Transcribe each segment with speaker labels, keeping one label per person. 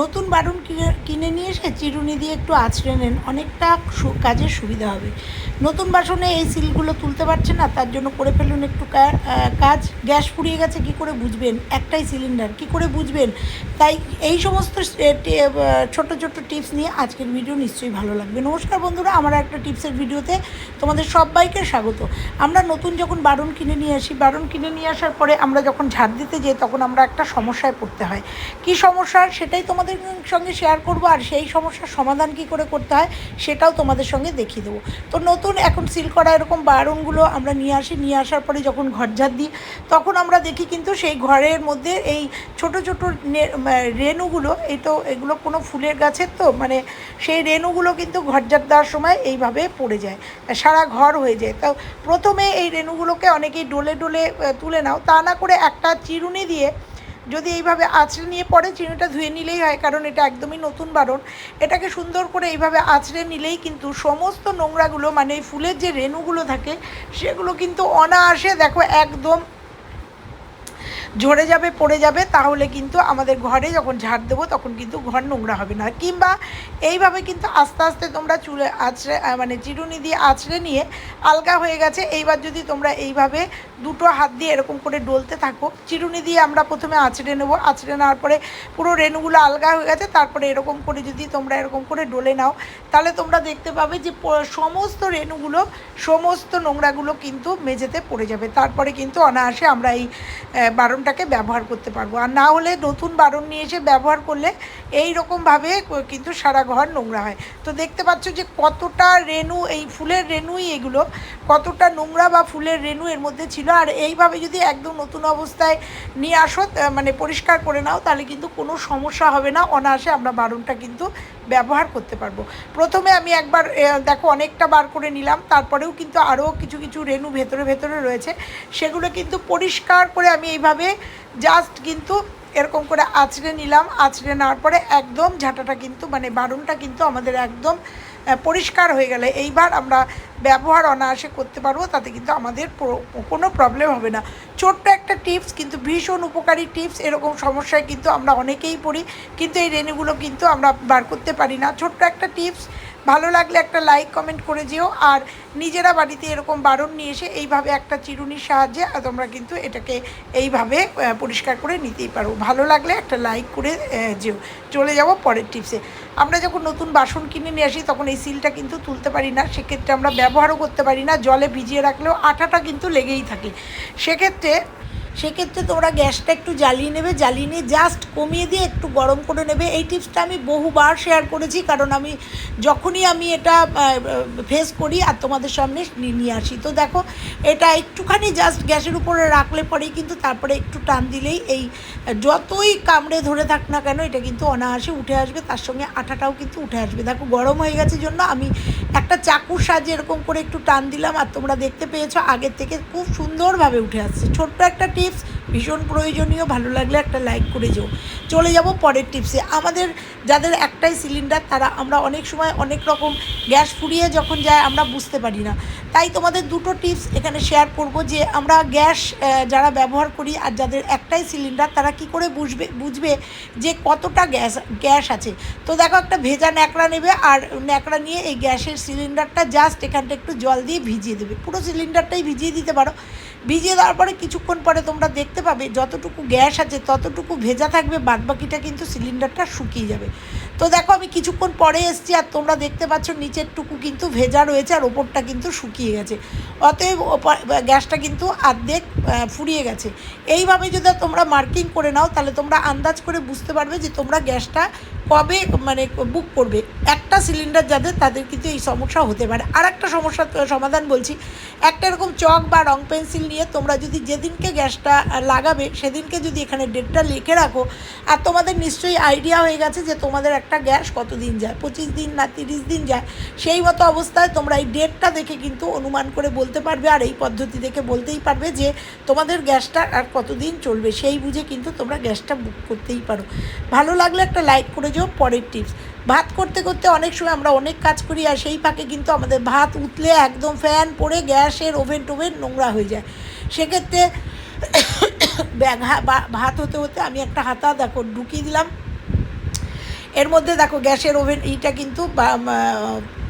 Speaker 1: নতুন বারুন কিনে নিয়ে এসে চিরুনি দিয়ে একটু আছড়ে নেন, অনেকটা কাজের সুবিধা হবে। নতুন বাসনে এই সিলগুলো তুলতে পারছে না, তার জন্য করে ফেলুন একটু কাজ। গ্যাস ফুরিয়ে গেছে, কি করে বুঝবেন? একটাই সিলিন্ডার, কি করে বুঝবেন? তাই এই সমস্ত ছোট ছোট টিপস নিয়ে আজকের ভিডিও নিশ্চয়ই ভালো লাগবে। নমস্কার বন্ধুরা, আমার একটা টিপসের ভিডিওতে তোমাদের সবাইকে স্বাগত। আমরা নতুন যখন বারণ কিনে নিয়ে আসি বারণ কিনে নিয়ে আসার পরে আমরা যখন ঝাড় দিতে যাই, তখন আমরা একটা সমস্যায় পড়তে হয়। কি সমস্যা? সেটাই তোমাদের সঙ্গে শেয়ার করব আর সেই সমস্যার সমাধান কি করে করতে হয় সেটাও তোমাদের সঙ্গে দেখিয়ে দেবো। তো নতুন এখন সিল করা এরকম বারণগুলো আমরা নিয়ে আসি, নিয়ে আসার পরে যখন ঘর ঝাড় দিই, তখন আমরা দেখি কিন্তু সেই ঘরের মধ্যে এই ছোট ছোট রেণুগুলো, এই তো এগুলো কোনো ফুলের গাছের তো মানে সেই রেণুগুলো কিন্তু ঘর ঝাড় দেওয়ার সময় এইভাবে পড়ে যায়, সারা ঘর হয়ে যায়। তো প্রথমে এই রেণুগুলোকে অনেকেই ডোলে ডোলে তুলে নাও। তা না করে একটা চিরুনি দিয়ে যদি এইভাবে আঁচড়ে নিয়ে পরে চিনিটা ধুয়ে নিলেই হয় কারণ এটা একদমই নতুন বারণ। এটাকে সুন্দর করে এইভাবে আঁচড়ে নিলেই কিন্তু সমস্ত নোংরাগুলো মানে এই ফুলের যে রেণুগুলো থাকে সেগুলো কিন্তু অনায়াসে দেখো একদম ঝরে যাবে পড়ে যাবে। তাহলে কিন্তু আমাদের ঘরে যখন ঝাড় দেবো তখন কিন্তু ঘর নোংরা হবে না। কিংবা এইভাবে কিন্তু আস্তে আস্তে তোমরা চুলে আহ, মানে চিরুনি দিয়ে আছড়ে নিয়ে আলগা হয়ে গেছে। এইবার যদি তোমরা এইভাবে দুটো হাত দিয়ে এরকম করে ডলতে থাকো। চিরুনি দিয়ে আমরা প্রথমে আছড়ে নেব। আছড়ে নেওয়ার পরে পুরো রেণুগুলো আলগা হয়ে গেছে। তারপরে এরকম করে যদি তোমরা এরকম করে ডলে নাও, তাহলে তোমরা দেখতে পাবে যে সমস্ত রেণুগুলো, সমস্ত নোংরাগুলো কিন্তু মেঝেতে পড়ে যাবে। তারপরে কিন্তু অনায়াসে আমরা এই বারণটাকে ব্যবহার করতে পারব। আর না হলে নতুন বারণ নিয়ে এসে ব্যবহার করলে এই রকমভাবে কিন্তু সারা ঘর নোংরা হয়। তো দেখতে পাচ্ছ যে কতটা রেণু, এই ফুলের রেণুই এগুলো, কতটা নোংরা বা ফুলের রেণু এর মধ্যে ছিল আর এইভাবে যদি একদম নতুন অবস্থায় নিয়ে আসো মানে পরিষ্কার করে নাও, তাহলে কিন্তু কোনো সমস্যা হবে না। অনায়াসে আমরা বারণটা কিন্তু ব্যবহার করতে পারব। প্রথমে আমি একবার দেখো অনেকটা বার করে নিলাম, তারপরেও কিন্তু আরও কিছু কিছু রেনু ভেতরে ভেতরে রয়েছে। সেগুলো কিন্তু পরিষ্কার করে আমি এইভাবে জাস্ট কিন্তু এরকম করে আঁচড়ে নিলাম, আঁচড়ে নেওয়ার পরে একদম ঝাঁটাটা কিন্তু মানে বারণটা কিন্তু আমাদের একদম পরিষ্কার হয়ে গেলে। এইবার আমরা ব্যবহার অনায়াসে করতে পারব, তাতে কিন্তু আমাদের কোনো প্রবলেম হবে না। ছোট্ট একটা টিপস কিন্তু, ভীষণ উপকারী টিপস, এরকম সমস্যায় কিন্তু আমরা অনেকেই পড়ি, কিন্তু এই রেণুগুলো কিন্তু আমরা বার করতে পারি না। ছোট্ট একটা টিপস ভালো লাগলে একটা লাইক কমেন্ট করে যেও, আর নিজেরা বাড়িতে এরকম বারণ নিয়ে এসে এইভাবে একটা চিরুনির সাহায্যে তোমরা কিন্তু এটাকে এইভাবে পরিষ্কার করে নিতেই পারো। ভালো লাগলে একটা লাইক করে যেও। চলে যাব পরের টিপসে আমরা যখন নতুন বাসন কিনে নিয়ে আসি, তখন এই সিলটা কিন্তু তুলতে পারি না। সেক্ষেত্রে আমরা ব্যবহারও করতে পারি না। জলে ভিজিয়ে রাখলেও আঠাটা কিন্তু লেগেই থাকে। সেক্ষেত্রে সেক্ষেত্রে তোমরা গ্যাসটা একটু জ্বালিয়ে নেবে, জ্বালিয়ে নিয়ে জাস্ট কমিয়ে দিয়ে একটু গরম করে নেবে। এই টিপসটা আমি বহুবার শেয়ার করেছি, কারণ আমি যখনই আমি এটা ফেস করি আর তোমাদের সামনে নিয়ে আসি। তো দেখো, এটা একটুখানি জাস্ট গ্যাসের উপরে রাখলে পরেই কিন্তু তারপরে একটু টান দিলেই এই যতই কামড়ে ধরে থাক না কেন, এটা কিন্তু অনায়াসে উঠে আসবে, তার সঙ্গে আঠাটাও কিন্তু উঠে আসবে। দেখো, গরম হয়ে গেছে জন্য আমি একটা চাকুর সাহায্যে এরকম করে একটু টান দিলাম আর তোমরা দেখতে পেয়েছ আগের থেকে খুব সুন্দরভাবে উঠে আসছে। ছোট্ট একটা টিপস ভীষণ প্রয়োজনীয়, ভালো লাগলে একটা লাইক করে যেও। চলে যাব পরের টিপসে আমাদের যাদের একটাই সিলিন্ডার তারা আমরা অনেক সময় অনেক রকম গ্যাস ফুরিয়ে যখন যায়, আমরা বুঝতে পারি না। তাই তোমাদের দুটো টিপস এখানে শেয়ার করব যে, আমরা গ্যাস যারা ব্যবহার করি আর যাদের একটাই সিলিন্ডার তারা কি করে বুঝবে বুঝবে যে কতটা গ্যাস গ্যাস আছে। তো দেখো একটা ভেজা ন্যাকড়া নেবে আর ন্যাকড়া নিয়ে এই গ্যাসের সিলিন্ডারটা জাস্ট এখানটা একটু জল দিয়ে ভিজিয়ে দেবে। পুরো সিলিন্ডারটাই ভিজিয়ে দিতে পারো। ভিজিয়ে দেওয়ার পরে কিছুক্ষণ পরে তোমরা দেখতে পাবে যতটুকু গ্যাস আছে ততটুকু ভেজা থাকবে, বাদবাকিটা কিন্তু সিলিন্ডারটা শুকিয়ে যাবে। তো দেখো আমি কিছুক্ষণ পরে এসছি আর তোমরা দেখতে পাচ্ছ নিচের টুকু কিন্তু ভেজা রয়েছে আর ওপরটা কিন্তু শুকিয়ে গেছে। অতএব গ্যাসটা কিন্তু আর্ধেক ফুরিয়ে গেছে। এইভাবে যদি তোমরা মার্কিং করে নাও, তাহলে তোমরা আন্দাজ করে বুঝতে পারবে যে তোমরা গ্যাসটা কবে মানে বুক করবে, একটা সিলিন্ডার যাদের তাদের কিন্তু এই সমস্যা হতে পারে। আর একটা সমস্যার সমাধান বলছি, একটা এরকম চক বা রং পেন্সিল নিয়ে তোমরা যদি যেদিনকে গ্যাসটা লাগাবে, সেদিনকে যদি এখানে ডেটটা লিখে রাখো, আর তোমাদের নিশ্চয়ই আইডিয়া হয়ে গেছে যে তোমাদের একটা গ্যাস কতদিন যায়, পঁচিশ দিন না তিরিশ দিন যায়, সেই মতো অবস্থায় তোমরা এই ডেটটা দেখে কিন্তু অনুমান করে বলতে পারবে, আর এই পদ্ধতি দেখে বলতেই পারবে যে তোমাদের গ্যাসটা আর কতদিন চলবে, সেই বুঝে কিন্তু তোমরা গ্যাসটা বুক করতেই পারো। ভালো লাগলে একটা লাইক করে যাও পরের টিপস ভাত করতে করতে অনেক সময় আমরা অনেক কাজ করি আর সেই ফাঁকে কিন্তু আমাদের ভাত উতলে একদম ফ্যান পড়ে গ্যাসের ওভেন টোভেন নোংরা হয়ে যায়। সেক্ষেত্রে ভাত হতে হতে আমি একটা হাতা দেখো ঢুকিয়ে দিলাম। এর মধ্যে দেখো গ্যাসের ওভেন এইটা কিন্তু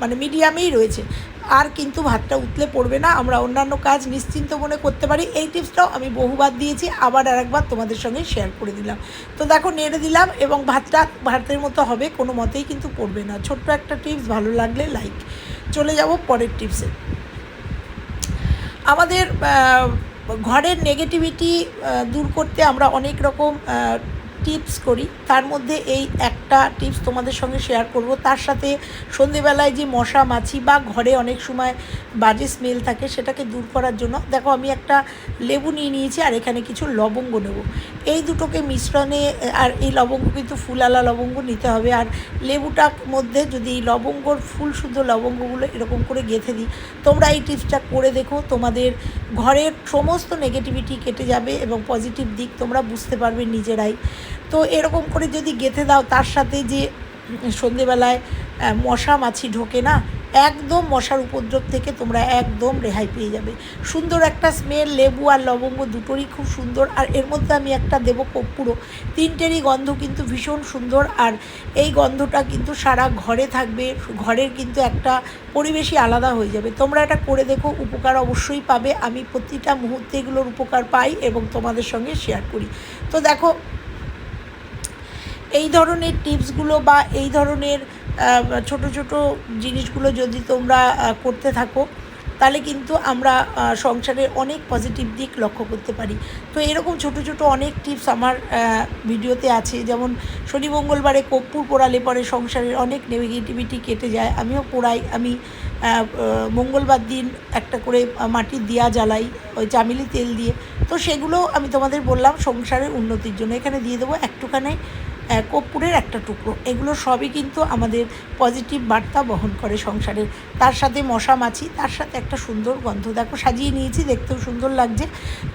Speaker 1: মানে মিডিয়ামেই রয়েছে। আর কিন্তু ভাতটা উতলে পড়বে না। আমরা অন্যান্য কাজ নিশ্চিন্ত মনে করতে পারি। এই টিপসটাও আমি বহুবার দিয়েছি, আবার আর একবার তোমাদের সঙ্গে শেয়ার করে দিলাম। তো দেখো, নেড়ে দিলাম এবং ভাতটা ভাতের মতো হবে, কোনো মতেই কিন্তু পড়বে না। ছোট্ট একটা টিপস, ভালো লাগলে লাইক চলে যাব পরের টিপসে। আমাদের ঘরের নেগেটিভিটি দূর করতে আমরা অনেক রকম টিপস করি। তার মধ্যে এই একটা টিপস তোমাদের সঙ্গে শেয়ার করব। তার সাথে সন্ধেবেলায় যে মশা, মাছি বা ঘরে অনেক সময় বাজে স্মেল থাকে, সেটাকে দূর করার জন্য দেখো আমি একটা লেবু নিয়ে নিয়েছি আর এখানে কিছু লবঙ্গ নেব। এই দুটোকে মিশ্রণে, আর এই লবঙ্গ কিন্তু ফুলালা লবঙ্গ নিতে হবে। আর লেবুটার মধ্যে যদি লবঙ্গর ফুল শুদ্ধ লবঙ্গগুলো এরকম করে গেঁথে দিই, তোমরা এই টিপসটা করে দেখো। তোমাদের ঘরের সমস্ত নেগেটিভিটি কেটে যাবে এবং পজিটিভ দিক তোমরা বুঝতে পারবে নিজেরাই। তো এরকম করে যদি গেঁথে দাও, তার সাথে যে সন্ধেবেলায় মশা মাছি ঢোকে না, একদম মশার উপদ্রব থেকে তোমরা একদম রেহাই পেয়ে যাবে। সুন্দর একটা স্মেল, লেবু আর লবঙ্গ দুটোরই খুব সুন্দর, আর এর মধ্যে আমি একটা দেবো কর্পূরও। তিনটেরই গন্ধ কিন্তু ভীষণ সুন্দর, আর এই গন্ধটা কিন্তু সারা ঘরে থাকবে, ঘরের কিন্তু একটা পরিবেশই আলাদা হয়ে যাবে। তোমরা এটা করে দেখো, উপকার অবশ্যই পাবে। আমি প্রতিটা মুহূর্তে এগুলোর উপকার পাই এবং তোমাদের সঙ্গে শেয়ার করি। তো দেখো এই ধরনের টিপসগুলো বা এই ধরনের ছোট ছোট জিনিসগুলো যদি তোমরা করতে থাকো, তাহলে কিন্তু আমরা সংসারের অনেক পজিটিভ দিক লক্ষ্য করতে পারি। তো এরকম ছোট ছোট অনেক টিপস আমার ভিডিওতে আছে। যেমন শনি মঙ্গলবারে কর্পূর পোড়ালে পরে সংসারের অনেক নেগেটিভিটি কেটে যায়। আমিও পোড়াই। আমি মঙ্গলবার দিন একটা করে মাটির দিয়া জ্বালাই, ওই চামিলি তেল দিয়ে। তো সেগুলো আমি তোমাদের বললাম, সংসারের উন্নতির জন্য। এখানে দিয়ে দেবো একটুখানি কর্পূরের একটা টুকরো। এগুলো সবই কিন্তু আমাদের পজিটিভ বার্তা বহন করে সংসারের তার সাথে মশা মাছি, তার সাথে একটা সুন্দর গন্ধ। দেখো, সাজিয়ে নিয়েছি, দেখতেও সুন্দর লাগছে।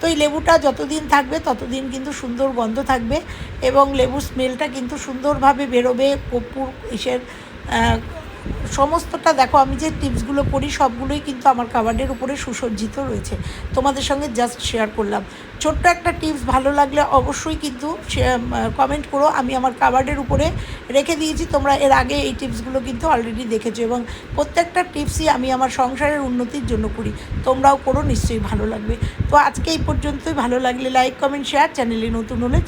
Speaker 1: তো এই লেবুটা যতদিন থাকবে, ততদিন কিন্তু সুন্দর গন্ধ থাকবে এবং লেবুর স্মেলটা কিন্তু সুন্দরভাবে বেরোবে। কর্পূর ইসের সমস্তটা দেখো, আমি যে টিপসগুলো করি সবগুলোই কিন্তু আমার কাবার্ডের উপরে সুসজ্জিত রয়েছে। তোমাদের সঙ্গে জাস্ট শেয়ার করলাম। ছোট্ট একটা টিপস ভালো লাগলে অবশ্যই কিন্তু কমেন্ট করো। আমি আমার কাবার্ডের উপরে রেখে দিয়েছি, তোমরা এর আগে এই টিপসগুলো কিন্তু অলরেডি দেখেছ এবং প্রত্যেকটা টিপসই আমি আমার সংসারের উন্নতির জন্য করি। তোমরাও করো, নিশ্চয়ই ভালো লাগবে। তো আজকে এই পর্যন্তই। ভালো লাগলে লাইক কমেন্ট শেয়ার চ্যানেলে নতুন হলে